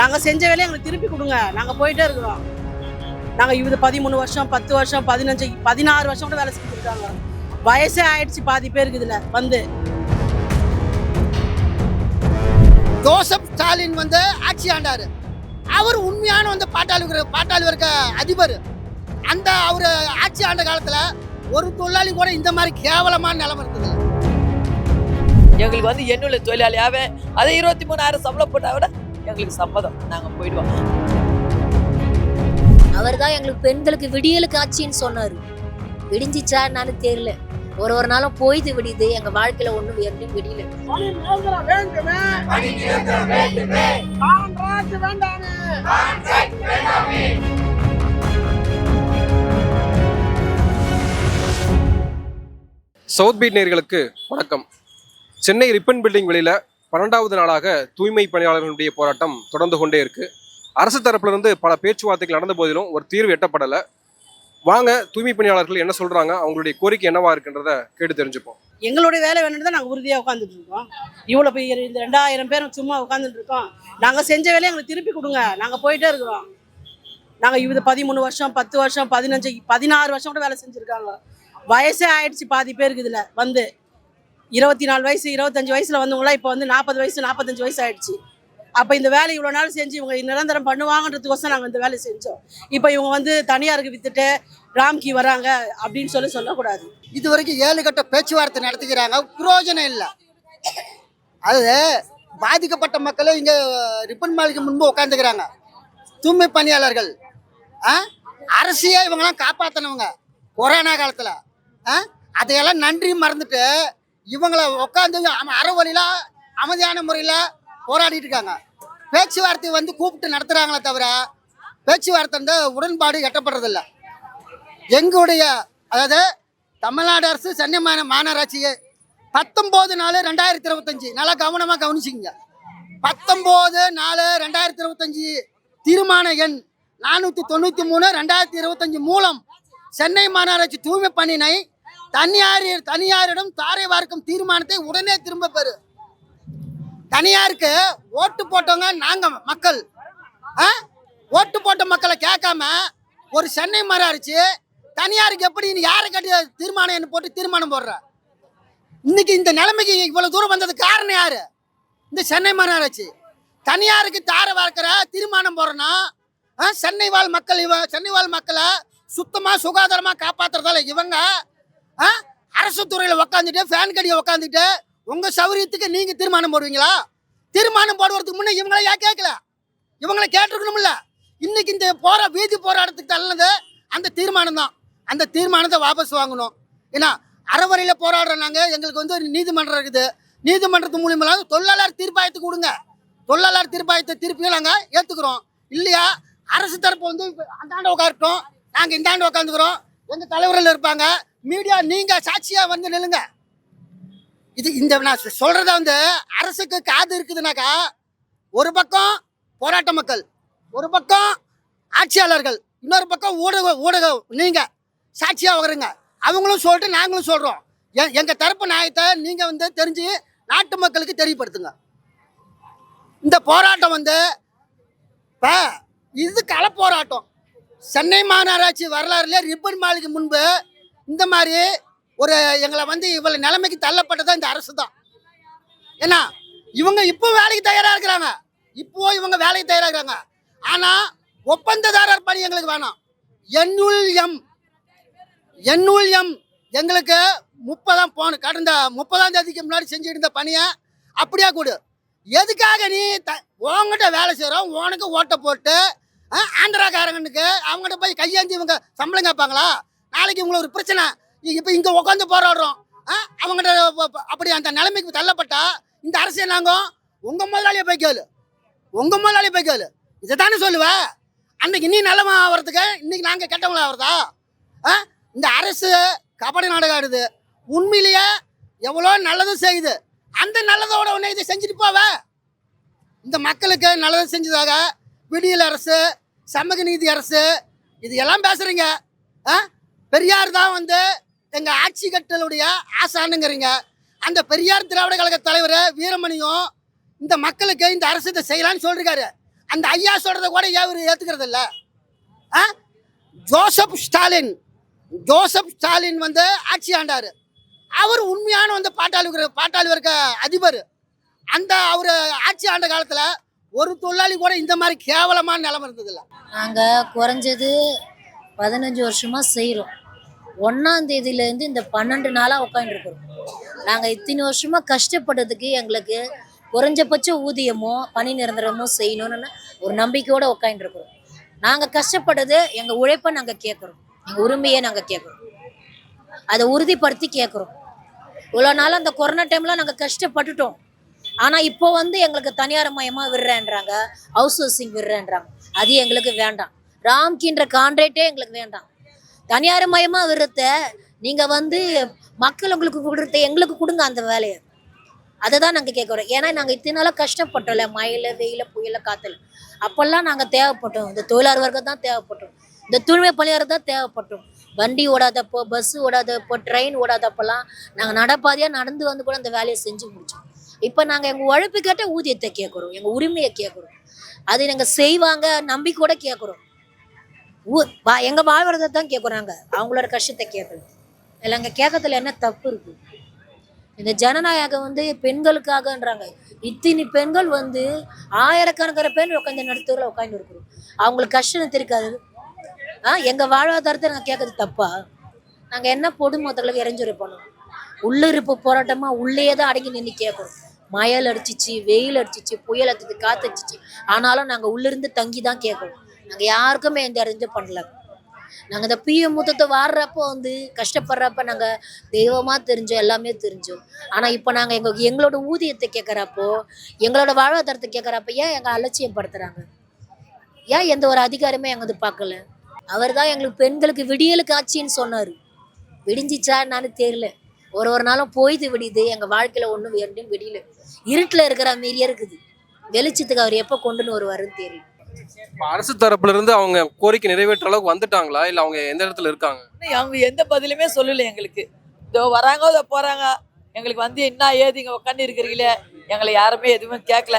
நாங்கள் செஞ்ச வேலையை எங்களுக்கு திருப்பி கொடுங்க. நாங்கள் போயிட்டே இருக்கிறோம். நாங்கள் இது பதிமூணு வருஷம் பத்து வருஷம் பதினஞ்சு பதினாறு வருஷம் கூட வேலை செஞ்சுருக்காங்க வயசே ஆயிடுச்சு பாதி பேருக்கு இதில் வந்து. ஜோசப் ஸ்டாலின் வந்து ஆட்சி ஆண்டாரு. அவர் உண்மையான வந்து பாட்டாளி பாட்டாளி வர்க்க அதிபர். அந்த அவர் ஆட்சி ஆண்ட காலத்துல ஒரு தொழிலாளி கூட இந்த மாதிரி கேவலமான நிலைமை இருக்குது எங்களுக்கு வந்து எண்ணுள்ள தொழிலாளியாவே அதே இருபத்தி மூணாயிரம் சம்பளம் போட்டா விட எங்களுக்கு சம்மதம். நாங்க போயிடுவோம். அவர் தான் எங்களுக்கு பெண்களுக்கு விடியலுக்கு ஆட்சின்னு சொன்னாரு. விடிஞ்சிச்சா என்னன்னு தெரியல. ஒரு ஒரு நாளும் போய்து விடியுது. எங்க வாழ்க்கையில ஒண்ணும் எதுவும் விடியல. சவுத் பீட் நேயர்களுக்கு வணக்கம். சென்னை ரிப்பன் பில்டிங் வெளியில பன்னெண்டாவது நாளாக தூய்மை பணியாளர்களுடைய போராட்டம் தொடர்ந்து கொண்டே இருக்கு. அரசு தரப்பிலிருந்து பல பேச்சுவார்த்தைகள் நடந்த போதிலும் ஒரு தீர்வு எட்டப்படலை. வாங்க தூய்மை பணியாளர்கள் என்ன சொல்றாங்க அவங்களுடைய கோரிக்கை என்னவா இருக்குன்றத கேட்டு தெரிஞ்சுப்போம். எங்களுடைய வேலை வேணும்னு தான் நாங்கள் உறுதியாக உட்காந்துட்டு இருக்கோம். இவ்வளோ போய் இந்த ரெண்டாயிரம் பேரும் சும்மா உட்காந்துட்டு இருக்கோம். நாங்கள் செஞ்ச வேலையை எங்களுக்கு திருப்பி கொடுங்க. நாங்கள் போயிட்டே இருக்கிறோம். நாங்கள் இது பதிமூணு வருஷம் பத்து வருஷம் பதினஞ்சு பதினாறு வருஷம் கூட வேலை செஞ்சுருக்காங்க. வயசே ஆயிடுச்சு பாதி பேருக்கு இதில் வந்து. இருபத்தி நாலு வயசு இருபத்தஞ்சு வயசில் வந்தவங்களாம் இப்போ வந்து நாற்பது வயசு நாற்பத்தஞ்சு வயசு ஆயிடுச்சு. அப்போ இந்த வேலை இவ்வளோ நாள் செஞ்சு இவங்க நிரந்தரம் பண்ணுவாங்கன்றதுக்கோசம் நாங்கள் இந்த வேலையை செஞ்சோம். இப்போ இவங்க வந்து தனியாருக்கு வித்துட்டு ராம்கி வராங்க அப்படின்னு சொல்லி சொல்லக்கூடாது. இது வரைக்கும் ஏழு கட்ட பேச்சுவார்த்தை நடத்திக்கிறாங்க. பிரயோஜனம் இல்லை. அது பாதிக்கப்பட்ட மக்களும் இங்கே ரிப்பன் மாளிகை முன்பு உட்காந்துக்கிறாங்க தூய்மை பணியாளர்கள். ஆ? அரசியே இவங்கெல்லாம் காப்பாற்றினவங்க கொரோனா காலத்தில். ஆ? அதையெல்லாம் நன்றி மறந்துட்டு இவங்கள உட்காந்து அறவழியில் அமைதியான முறையில் போராடிட்டு இருக்காங்க. பேச்சுவார்த்தை வந்து கூப்பிட்டு நடத்துகிறாங்களே தவிர பேச்சுவார்த்தை வந்து உடன்பாடு எட்டப்படுறதில்ல. எங்களுடைய அதாவது தமிழ்நாடு அரசு சென்னை மா மாநகராட்சி பத்தொம்போது நாலு ரெண்டாயிரத்தி இருபத்தஞ்சி நல்லா கவனமாக கவனிச்சிங்க பத்தொம்போது நாலு ரெண்டாயிரத்தி இருபத்தஞ்சி தீர்மான எண் நானூற்றி தொண்ணூற்றி மூணு ரெண்டாயிரத்தி இருபத்தஞ்சி மூலம் சென்னை மாநகராட்சி தூய்மை பணியினை தனியார் தனியாரிடம் தாரை வார்க்கும் தீர்மானத்தை உடனே திரும்ப பெறு. தனியாருக்கு ஓட்டு போட்டவங்க நாங்கள் மக்கள். ஆ? ஓட்டு போட்ட மக்களை கேட்காம ஒரு சென்னை மரம் மாநகராட்சி தனியாருக்கு எப்படி யாரை கட்டி தீர்மானம் என்ன போட்டு தீர்மானம் போடுற? இன்னைக்கு இந்த நிலைமைக்கு இவ்வளவு தூரம் வந்தது காரணம் யாரு? இந்த சென்னை மரம் மாநகராட்சி தனியாருக்கு தாரை வார்க்கிற தீர்மானம் போடுறோன்னா ஆ, சென்னை வாழ் மக்கள் இவ சென்னை வாழ் மக்களை சுத்தமா சுகாதாரமா காப்பாத்துறதால இவங்க அரசு துறையில உக்காந்துட்டு ஃபேன் கடியை உக்காந்துட்டு உங்க சௌரியத்துக்கு நீங்க தீர்மானம் போடுவீங்களா? தீர்மானம் போடுறதுக்கு முன்னே இவங்கள ஏன் கேட்கல? இவங்கள கேட்டிருக்கணும்ல. இன்னைக்கு இந்த போற வீதி போராட்டத்துக்கு தள்ளது அந்த தீர்மானம் தான். அந்த தீர்மானத்தை வாபஸ் வாங்கணும். ஏன்னா அறவரையில் போராடுறோம் நாங்கள் எங்களுக்கு வந்து ஒரு நீதிமன்றம் இருக்குது. நீதிமன்றத்து மூலியமா தொழிலாளர் தீர்ப்பாயத்துக்கு கொடுங்க. தொழிலாளர் தீர்ப்பாயத்தை திருப்பியும் நாங்கள் ஏற்றுக்கிறோம் இல்லையா? அரசு தரப்பு வந்து அந்தாண்ட உட்காரட்டும். நாங்கள் இந்தாண்ட உட்காந்துக்கிறோம். எங்கள் தலைவர்கள் இருப்பாங்க. மீடியா நீங்கள் சாட்சியாக வந்து நில்லுங்க. இது இந்த நான் சொல்றத வந்து அரசுக்கு காது இருக்குதுனாக்கா ஒரு பக்கம் போராட்ட மக்கள் ஒரு பக்கம் ஆட்சியாளர்கள் இன்னொரு பக்கம் ஊடக ஊடகம் நீங்க சாட்சியா வருங்க அவங்களும் சொல்லிட்டு நாங்களும் சொல்றோம். எங்க தரப்பு நியாயத்தை நீங்க வந்து தெரிஞ்சு நாட்டு மக்களுக்கு தெரியப்படுத்துங்க. இந்த போராட்டம் வந்து இப்போ இது கள போராட்டம் சென்னை மாநகராட்சி வரலாறுல ரிப்பன் மாளிகை முன்பு இந்த மாதிரி ஒரு எங்களை வந்து இவ்வளவு நிலைமைக்கு தள்ளப்பட்டது இந்த அரசு தான் ஏன்னா இவங்க இப்போ வேலைக்கு தயாராக இருக்கிறாங்க. இப்போ இவங்க வேலைக்கு தயாராக இருக்கிறாங்க ஆனால் ஒப்பந்ததாரர் பணி எங்களுக்கு வேணாம். எண்ணுள் எம். எண்ணுள் எம். எங்களுக்கு முப்பதாம் போன கடந்த முப்பதாம் தேதிக்கு முன்னாடி செஞ்சுட்டு இருந்த பணியை அப்படியே கொடு. எதுக்காக நீ த உங்ககிட்ட வேலை செய்கிறோம் உனக்கு ஓட்டை போட்டு ஆந்திராக்காரங்கனுக்கு அவங்ககிட்ட போய் கையேந்தி இவங்க சம்பளம் கேட்பாங்களா? நாளைக்கு உங்களுக்கு ஒரு பிரச்சனை. இப்போ இங்கே உட்காந்து போராடுறோம். ஆ, அவங்ககிட்ட அப்படி அந்த நிலைமைக்கு தள்ளப்பட்டா இந்த அரசியல் நாங்கள் உங்கள் முதலாளியை போய் கேளு. உங்கள் முதலாளியை போய் கேளு. இதை தானே சொல்லுவேன் அன்னைக்கு நீ நல்லவன் ஆகிறதுக்கு இன்றைக்கி நாங்கள் கெட்டவங்களா ஆகிறதா ஆ? இந்த அரசு கபடி நாடகம் ஆடுது. உண்மையிலேயே எவ்வளோ நல்லதும் செய்யுது. அந்த நல்லதோட உன்னை இதை செஞ்சுட்டு போவ. இந்த மக்களுக்கு நல்லது செஞ்சதாக விடியல் அரசு சமூக நீதி அரசு இது எல்லாம் பேசுகிறீங்க ஆ? பெரியார் தான் வந்து எங்கள் ஆட்சி கட்டளுடைய ஆசானுங்கிறீங்க அந்த பெரியார் திராவிட கழக தலைவர் வீரமணியும் இந்த மக்களுக்கு இந்த அரசு இதை செய்யலாம்னு சொல்லிருக்காரு. அந்த ஐயா சொல்கிறத கூட இவர் ஏற்றுக்கிறது இல்லை? ஆ? Joseph Stalin. ஜோசப் ஸ்டாலின் வந்து ஆட்சி ஆண்டார். அவர் உண்மையான வந்து பாட்டாளி பாட்டாளி இருக்க அதிபர். அந்த அவர் ஆட்சி ஆண்ட காலத்தில் ஒரு தொழிலாளி கூட இந்த மாதிரி கேவலமான நிலம இருந்ததில்ல. நாங்கள் குறைஞ்சது பதினஞ்சு வருஷமாக செய்கிறோம் ஒன்றாம் தேதியிலேருந்து இந்த பன்னெண்டு நாளாக உட்காந்துருக்குறோம் நாங்கள் இத்தனை வருஷமாக கஷ்டப்பட்டதுக்கு எங்களுக்கு குறைஞ்சபட்ச ஊதியமோ பணி நிரந்தரமோ செய்யணும்னு ஒரு நம்பிக்கையோடு உட்காந்துருக்குறோம் நாங்கள் கஷ்டப்பட்டது எங்கள் உழைப்பை நாங்கள் கேட்குறோம் எங்கள் உரிமையை நாங்கள் கேட்குறோம் அதை உறுதிப்படுத்தி கேட்குறோம் இவ்வளோ நாள் அந்த கொரோனா டைமில் நாங்கள் கஷ்டப்பட்டுட்டோம். ஆனால் இப்போ வந்து எங்களுக்கு தனியார் மயமாக விடுறேன்றாங்க. House housing விடுறேன்றாங்க. அது எங்களுக்கு வேண்டாம். ராம்கின்ற கான்ட்ராக்டே எங்களுக்கு வேண்டாம். தனியார் மயமாக விடுறத நீங்கள் வந்து மக்கள் உங்களுக்கு கொடுத்த எங்களுக்கு கொடுங்க அந்த வேலையை. அதை தான் நாங்கள் கேட்குறோம் ஏன்னா நாங்கள் இத்தனை நாளாக கஷ்டப்பட்டோம்ல மழையில் வெயில புயல காத்துல. அப்போல்லாம் நாங்கள் தேவைப்பட்டோம். இந்த தொழிலாளர் வர்க்கம் தான் தேவைப்பட்டோம். இந்த தூய்மை பணியாளர் தான் தேவைப்பட்டோம். வண்டி ஓடாதப்போ பஸ் ஓடாதப்போ ட்ரெயின் ஓடாதப்போலாம் நாங்கள் நடப்பாதையாக நடந்து வந்து கூட அந்த வேலையை செஞ்சு முடித்தோம் இப்போ நாங்கள் எங்கள் உழைப்பு கேட்ட ஊதியத்தை கேட்குறோம் எங்கள் உரிமையை கேட்குறோம் அது நாங்கள் செய்வாங்க நம்பிக்கையோட கேட்குறோம் வா எங்கள் வாழ்வரத்தை தான் கேட்குறாங்க அவங்களோட கஷ்டத்தை கேட்கல இல்லை அங்கே கேட்கறதுல என்ன தப்பு இருக்கு? இந்த ஜனநாயகம் வந்து பெண்களுக்காகன்றாங்க. இத்தினி பெண்கள் வந்து ஆயிரக்கணக்கான பெண் உட்காந்து நடுத்தூரில் உட்காந்து இருக்கிறோம். அவங்களுக்கு கஷ்டம் தெரிக்காது ஆ எங்கள் வாழ்வாதாரத்தை நாங்கள் கேட்கறது தப்பா? நாங்கள் என்ன பொதுமக்களுக்கு இறஞ்சுரை பண்ணோம் உள்ளிருப்பு போராட்டமாக உள்ளே தான் அடங்கி நின்று கேட்குறோம். மயல் அடிச்சிச்சு வெயில் அடிச்சிச்சு புயல் அடிச்சிச்சு காற்று அடிச்சிச்சு. ஆனாலும் நாங்கள் உள்ளிருந்து தங்கி தான் கேட்குறோம். நாங்கள் யாருக்குமே எந்த அறிஞ்சு பண்ணல. நாங்கள் இந்த பிஎம் முத்தத்தை வாடுறப்போ வந்து கஷ்டப்படுறப்ப நாங்கள் தெய்வமாக தெரிஞ்சோம் எல்லாமே தெரிஞ்சோம். ஆனால் இப்போ நாங்கள் எங்கள் எங்களோட ஊதியத்தை கேட்குறப்போ எங்களோட வாழ்வாதாரத்தை கேட்குறப்ப ஏன் எங்கள் அலட்சியப்படுத்துகிறாங்க ஏன் எந்த ஒரு அதிகாரமே எங்கள் பார்க்கல? அவர் தான் எங்களுக்கு பெண்களுக்கு விடியலுக்கு ஆட்சின்னு சொன்னார். விடிஞ்சிச்சா என்னன்னு தெரியல. ஒரு ஒரு நாளும் போய்து விடியுது. எங்கள் வாழ்க்கையில் ஒன்றும் வேண்டும் விடியல. இருட்டில் இருக்கிற மாரியே இருக்குது. வெளிச்சத்துக்கு அவர் எப்போ கொண்டுன்னு வருவாருன்னு தெரியல. அரசு தரப்புல இருந்து அவங்க கோரிக்கை நிறைவேற்ற அளவுக்கு வந்துட்டாங்களா? இல்ல அவங்க எந்த இடத்துல இருக்காங்க? அவங்க எந்த பதிலுமே சொல்லல எங்களுக்கு. இதோ வராங்க இதோ போறாங்க. எங்களுக்கு வந்து என்ன ஏது இங்க உட்காந்து இருக்கிறீங்களே? எங்களை யாருமே எதுவுமே கேட்கல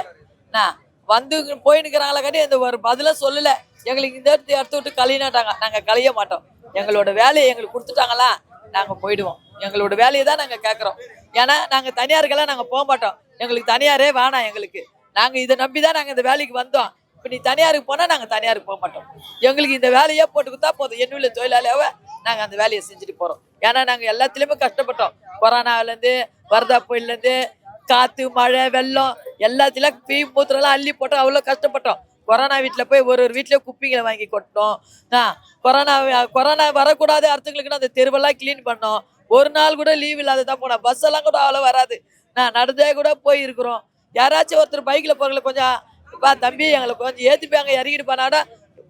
வந்து போயின்னு கட்டி இந்த ஒரு பதிலும் சொல்லல. எங்களுக்கு இந்த இடத்து இடத்த விட்டு கழியினாட்டாங்க நாங்க கழிய மாட்டோம். எங்களோட வேலையை எங்களுக்கு கொடுத்துட்டாங்களா? நாங்க போயிடுவோம். எங்களோட வேலையை தான் நாங்க கேட்குறோம் ஏன்னா நாங்க தனியாருக்கெல்லாம் நாங்க போக மாட்டோம். எங்களுக்கு தனியாரே வேணாம் எங்களுக்கு. நாங்க இதை நம்பி தான் நாங்க இந்த வேலைக்கு வந்தோம். இப்போ நீ தனியாருக்கு போனால் நாங்கள் தனியாருக்கு போக மாட்டோம். எங்களுக்கு இந்த வேலையே போட்டு கொடுத்தா போதும். என்னுள்ள தொழிலாளியாவே நாங்கள் அந்த வேலையை செஞ்சுட்டு போகிறோம் ஏன்னா நாங்கள் எல்லாத்துலேயுமே கஷ்டப்பட்டோம். கொரோனாவிலேருந்து வரதா புயல்லேருந்து காற்று மழை வெள்ளம் எல்லாத்துலயும் பீ மூத்திரம்லாம் அள்ளி போட்டோம் அவ்வளோ கஷ்டப்பட்டோம். கொரோனா வீட்டில் போய் ஒரு ஒரு வீட்லயே குப்பிங்களை வாங்கி கொட்டோம் ஆ கொரோனா கொரோனா வரக்கூடாது அடுத்தவங்களுக்குன்னு அந்த தெருவெல்லாம் க்ளீன் பண்ணோம். ஒரு நாள் கூட லீவ் இல்லாத தான் போனோம் பஸ் எல்லாம் கூட அவ்வளோ வராது. நான் நடந்தே கூட போயிருக்கிறோம். யாராச்சும் ஒருத்தர் பைக்கில் போகிறவங்களை கொஞ்சம் அப்பா தம்பி எங்களை கொஞ்சம் ஏற்றிப்பாங்க இறங்கிட்டு போனாடா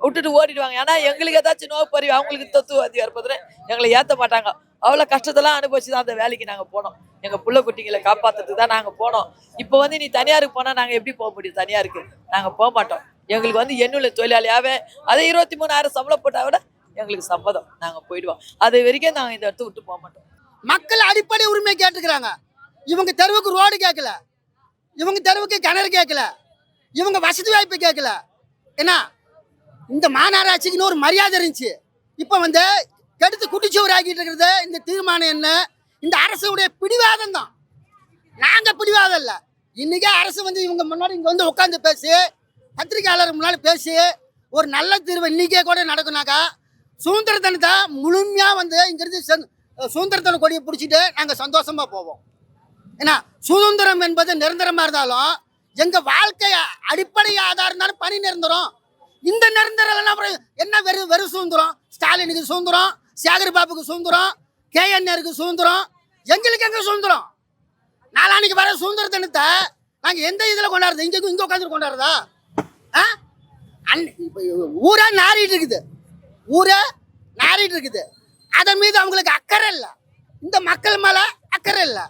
விட்டுட்டு ஓடிடுவாங்க. ஏன்னா எங்களுக்கு ஏதாச்சும் நோய் பறிவு அவங்களுக்கு தத்துவ இருப்பதுன்னு எங்களை ஏற்ற மாட்டாங்க. அவ்வளோ கஷ்டத்தெல்லாம் அனுபவிச்சு தான் அந்த வேலைக்கு நாங்கள் போனோம். எங்கள் புள்ள குட்டிங்களை காப்பாற்றுறதுக்கு தான் நாங்கள் போனோம். இப்போ வந்து நீ தனியாருக்கு போனால் நாங்கள் எப்படி போக முடியும்? தனியாருக்கு. நாங்கள் போக மாட்டோம். எங்களுக்கு வந்து என்னுள்ள தொழிலாளியாவே அதே இருபத்தி மூணாயிரம் சம்பளம் போட்டால் விட எங்களுக்கு சம்மதம். நாங்கள் போயிடுவோம். அது வரைக்கும் நாங்கள் இந்த இடத்த விட்டு போக மாட்டோம். மக்கள் அடிப்படை உரிமை கேட்டுக்கிறாங்க. இவங்க தெருவுக்கு ரோடு கேட்கல. இவங்க தெருவுக்கு கிணறு கேட்கல. இவங்க வசதி வாய்ப்பு கேட்கல. என்ன? இந்த மாநகராட்சிக்குன்னு ஒரு மரியாதை இருந்துச்சு. இப்போ வந்து கெடுத்து குட்டிச்சோறு ஆக்கிட்டு இருக்கிறது இந்த தீர்மானம் என்ன? இந்த அரசுடைய பிடிவாதம் தான். நாங்கள் பிடிவாதம் இல்லை. இன்றைக்கே அரசு வந்து இவங்க முன்னாடி இங்கே வந்து உட்காந்து பேசி பத்திரிகையாளர் முன்னாடி பேசி ஒரு நல்ல தீர்வு இன்னைக்கே கூட நடக்குனாக்கா சுதந்திர தினத்தை முழுமையாக வந்து இங்கேருந்து சென் சுதந்திர கொடியை பிடிச்சிட்டு நாங்கள் சந்தோஷமாக போவோம். ஏன்னா சுதந்திரம் என்பது நிரந்தரமாக இருந்தாலும் எங்கள் வாழ்க்கை அடிப்படை ஆதாரம் இருந்தாலும் பணி நிரந்தரம். இந்த நிரந்தரம் இல்லைன்னா அப்புறம் என்ன வெறும் வெறும் சுதந்திரம்? ஸ்டாலினுக்கு சுதந்திரம் சேகர் பாபுக்கு சுதந்திரம் கேஎன்ஆருக்கு சுதந்திரம். எங்களுக்கு எங்க சுதந்திரம்? நாளான்னைக்கு வர சுதந்திர தினத்தை நாங்கள் எந்த இதில் கொண்டாடுறது? இங்கே இங்கே உட்காந்து கொண்டாடுறதா? ஆ? அன் இப்போ ஊரே நாரிட்டு இருக்குது. ஊரே நாரிட்டு இருக்குது. அதன் மீது அவங்களுக்கு அக்கறை இல்லை. இந்த மக்கள் மேலே அக்கறை இல்லை.